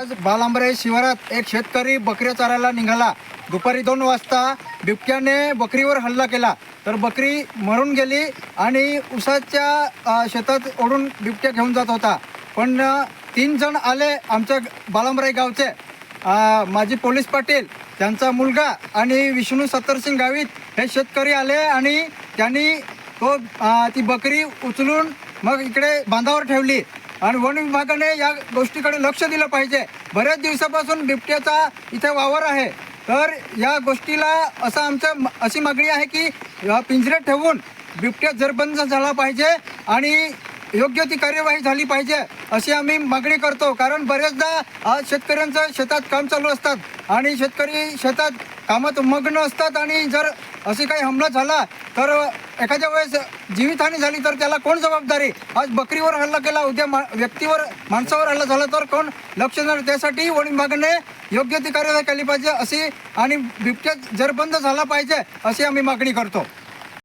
आज बालांबरे शिवारात एक शेतकरी बकऱ्या चारायला निघाला. दुपारी दोन वाजता बिबट्याने बकरीवर हल्ला केला. तर बकरी मरून गेली आणि उसाच्या शेतात ओढून बिबट्या घेऊन जात होता. पण तीन जण आले आमच्या बालांबराई गावचे. माजी पोलीस पाटील त्यांचा मुलगा आणि विष्णू सत्तरसिंग गावित हे शेतकरी आले आणि त्यांनी तो ती बकरी उचलून मग इकडे बांधावर ठेवली. आणि वन विभागाने या गोष्टीकडे लक्ष दिलं पाहिजे. बऱ्याच दिवसापासून बिबट्याचा इथे वावर आहे. तर या गोष्टीला असं आमचं अशी मागणी आहे की पिंजरे पिंजऱ्यात ठेवून बिबट्या जरबंद झाला पाहिजे आणि योग्य ती कार्यवाही झाली पाहिजे अशी आम्ही मागणी करतो. कारण बरेचदा आज शेतकऱ्यांचं शेतात काम चालू असतात आणि शेतकरी शेतात कामात मग्न असतात आणि जर असे काही हमला झाला तर एखाद्या वेळेस जीवितहानी झाली तर त्याला कोण जबाबदारी? आज बकरीवर हल्ला केला उद्या मा व्यक्तीवर माणसावर हल्ला झाला तर कोण लक्ष देणार? त्यासाठी वन विभागाने योग्य ती कार्यवाही केली पाहिजे अशी आणि बिबट्या जर बंद झाला पाहिजे अशी आम्ही मागणी करतो.